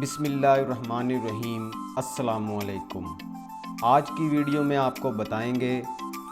बिसमीम असलकुम आज की वीडियो में आपको बताएँगे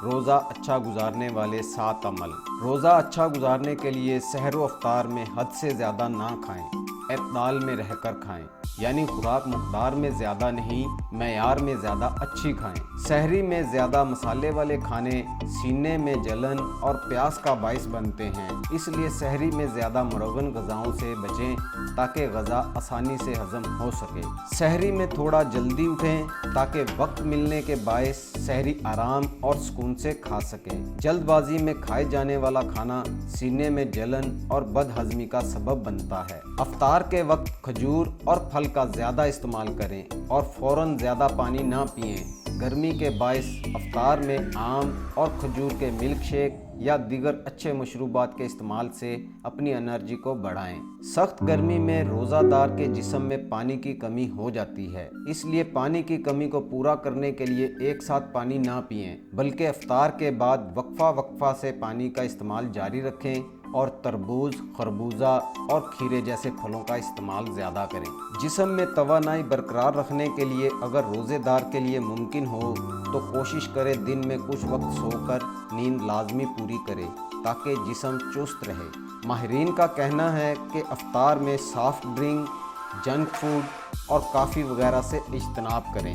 रोज़ा अच्छा गुजारने वाले सात अमल। रोज़ा अच्छा गुजारने के लिए सहर व अफ्तार में हद से ज़्यादा ना खाएँ। एतदाल में रहकर खाएँ। यानी खुराक मकदार में ज़्यादा नहीं, मैार में ज़्यादा अच्छी खाएँ। शहरी में ज़्यादा मसाले वाले खाने, सीने में जलन और प्यास का बायस बनते हैं। इसलिए शहरी में ज़्यादा मुरगन गज़ाओं से बचें, ताकि गज़ा आसानी से हज़म हो सके। शहरी में थोड़ा जल्दी उठें, ताकि वक्त मिलने के बायस शहरी आराम और सुकून से खा सकें। जल्दबाजी में खाए जाने वाला खाना, सीने में जलन और बदहजमी का सबब बनता है। अफ्तार के वक्त खजूर और फल का ज़्यादा इस्तेमाल करें और फ़ौर ज़्यादा पानी ना पिए। गर्मी के बायस अफ्तार में आम और खजूर के मिल्क शेक या दीगर अच्छे मशरूबात के इस्तेमाल से अपनी एनर्जी को बढ़ाएँ। सख्त गर्मी में रोज़ादार के जिसम में पानी की कमी हो जाती है, इसलिए पानी की कमी को पूरा करने के लिए एक साथ पानी ना पिएँ, बल्कि अफ्तार के बाद वक्फा वक्फा से पानी का इस्तेमाल जारी रखें और तरबूज, खरबूजा और खीरे जैसे फलों का इस्तेमाल ज़्यादा करें। जिसम में तोानाई बरकरार रखने के लिए अगर रोज़ेदार के लिए मुमकिन हो तो कोशिश करें दिन में कुछ वक्त सोकर नींद लाजमी पूरी करें, ताकि जिसम चुस्त रहे। माहरीन का कहना है कि अफ्तार में सॉफ्ट ड्रिंक, जंक फ़ूड और काफ़ी वगैरह से इज्तनाब करें।